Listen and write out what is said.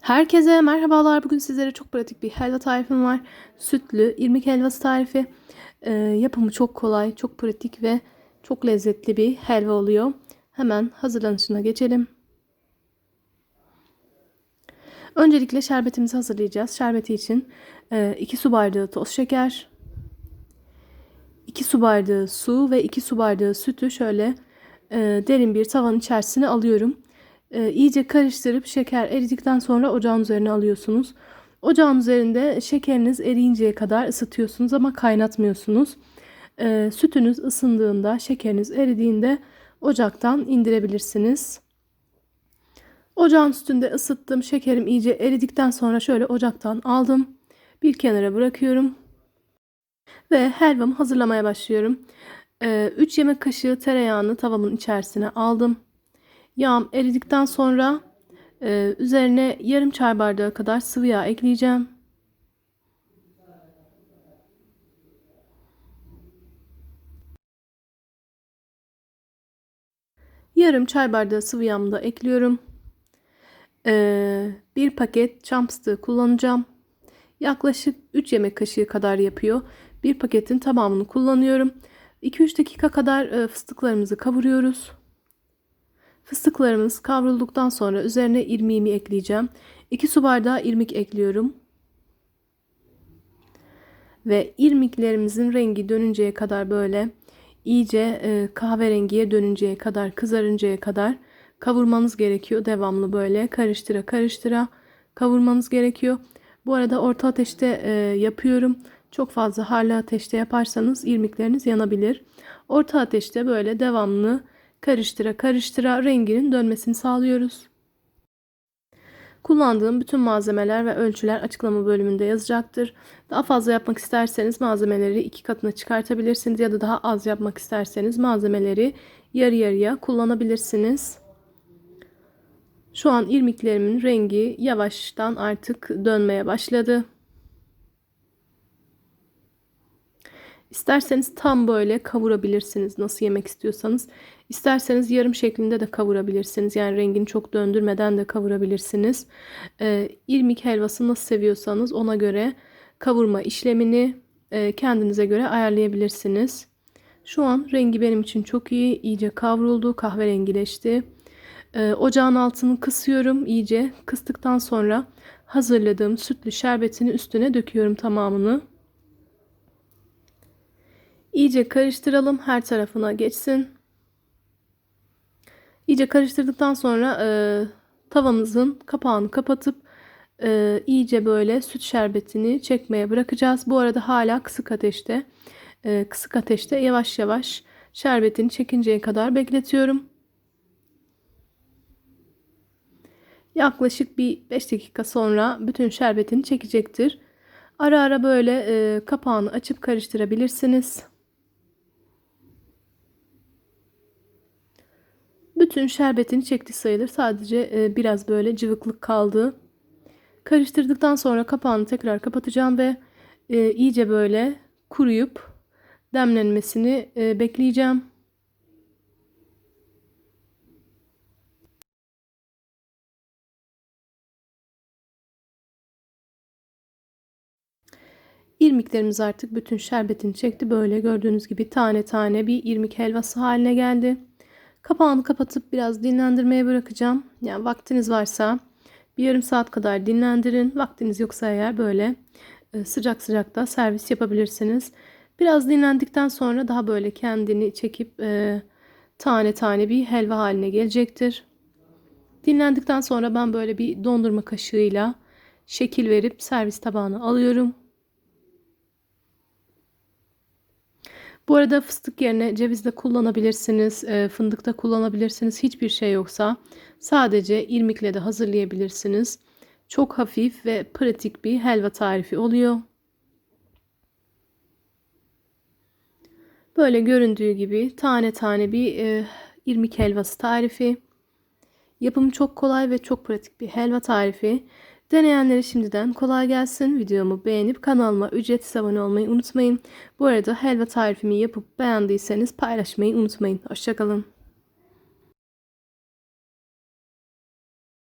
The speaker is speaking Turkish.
Herkese merhabalar. Bugün sizlere çok pratik bir helva tarifim var. Sütlü irmik helvası tarifi. Ee, yapımı çok kolay, çok pratik ve çok lezzetli bir helva oluyor. Hemen hazırlanışına geçelim. Öncelikle şerbetimizi hazırlayacağız. Şerbeti için 2 su bardağı toz şeker, 2 su bardağı su ve 2 su bardağı sütü şöyle e, derin bir tavanın içerisine alıyorum. E, iyice karıştırıp şeker eridikten sonra ocağın üzerine alıyorsunuz. Ocağın üzerinde şekeriniz eriyinceye kadar ısıtıyorsunuz ama kaynatmıyorsunuz. E, sütünüz ısındığında, şekeriniz eridiğinde ocaktan indirebilirsiniz. Ocağın üstünde ısıttım. Şekerim iyice eridikten sonra şöyle ocaktan aldım. Bir kenara bırakıyorum. Ve helvamı hazırlamaya başlıyorum. 3 yemek kaşığı tereyağını tavamın içerisine aldım. Yağım eridikten sonra e, üzerine yarım çay bardağı kadar sıvı yağ ekleyeceğim. Yarım çay bardağı sıvı yağımı da ekliyorum. Ee, bir paket çam fıstığı kullanacağım. Yaklaşık 3 yemek kaşığı kadar yapıyor. Bir paketin tamamını kullanıyorum. 2-3 dakika kadar e, fıstıklarımızı kavuruyoruz. Fıstıklarımız kavrulduktan sonra üzerine irmiğimi ekleyeceğim. 2 su bardağı irmik ekliyorum. Ve irmiklerimizin rengi dönünceye kadar böyle iyice e, kahverengiye dönünceye kadar kızarıncaya kadar kavurmanız gerekiyor. Devamlı böyle karıştıra karıştıra kavurmanız gerekiyor. Bu arada orta ateşte e, yapıyorum. Çok fazla harlı ateşte yaparsanız irmikleriniz yanabilir. Orta ateşte böyle devamlı karıştıra karıştıra renginin dönmesini sağlıyoruz. Kullandığım bütün malzemeler ve ölçüler açıklama bölümünde yazacaktır. Daha fazla yapmak isterseniz malzemeleri iki katına çıkartabilirsiniz ya da daha az yapmak isterseniz malzemeleri yarı yarıya kullanabilirsiniz. Şu an irmiklerimin rengi yavaştan artık dönmeye başladı. İsterseniz tam böyle kavurabilirsiniz nasıl yemek istiyorsanız. İsterseniz yarım şeklinde de kavurabilirsiniz. Yani rengini çok döndürmeden de kavurabilirsiniz. Ee, irmik helvası nasıl seviyorsanız ona göre kavurma işlemini e, kendinize göre ayarlayabilirsiniz. Şu an rengi benim için çok iyi. İyice kavruldu, kahverengileşti. Ee, ocağın altını kısıyorum iyice. Kıstıktan sonra hazırladığım sütlü şerbetini üstüne döküyorum tamamını. İyice karıştıralım her tarafına geçsin. İyice karıştırdıktan sonra e, tavamızın kapağını kapatıp e, iyice böyle süt şerbetini çekmeye bırakacağız. Bu arada hala kısık ateşte. E, kısık ateşte yavaş yavaş şerbetini çekinceye kadar bekletiyorum. Yaklaşık bir 5 dakika sonra bütün şerbetini çekecektir. Ara ara böyle e, kapağını açıp karıştırabilirsiniz. Bütün şerbetini çekti sayılır. Sadece e, biraz böyle cıvıklık kaldı. Karıştırdıktan sonra kapağını tekrar kapatacağım ve e, iyice böyle kuruyup demlenmesini e, bekleyeceğim. İrmiklerimiz artık bütün şerbetini çekti. Böyle gördüğünüz gibi tane tane bir irmik helvası haline geldi. Kapağını kapatıp biraz dinlendirmeye bırakacağım. Yani vaktiniz varsa bir yarım saat kadar dinlendirin. Vaktiniz yoksa eğer böyle e, sıcak sıcak da servis yapabilirsiniz. Biraz dinlendikten sonra daha böyle kendini çekip e, tane tane bir helva haline gelecektir. Dinlendikten sonra ben böyle bir dondurma kaşığıyla şekil verip servis tabağına alıyorum. Bu arada fıstık yerine ceviz de kullanabilirsiniz, e, fındık da kullanabilirsiniz. Hiçbir şey yoksa sadece irmikle de hazırlayabilirsiniz. Çok hafif ve pratik bir helva tarifi oluyor. Böyle göründüğü gibi tane tane bir e, irmik helvası tarifi. Yapımı çok kolay ve çok pratik bir helva tarifi. Deneyenlere şimdiden kolay gelsin. Videomu beğenip kanalıma ücretsiz abone olmayı unutmayın. Bu arada helva tarifimi yapıp beğendiyseniz paylaşmayı unutmayın. Hoşçakalın.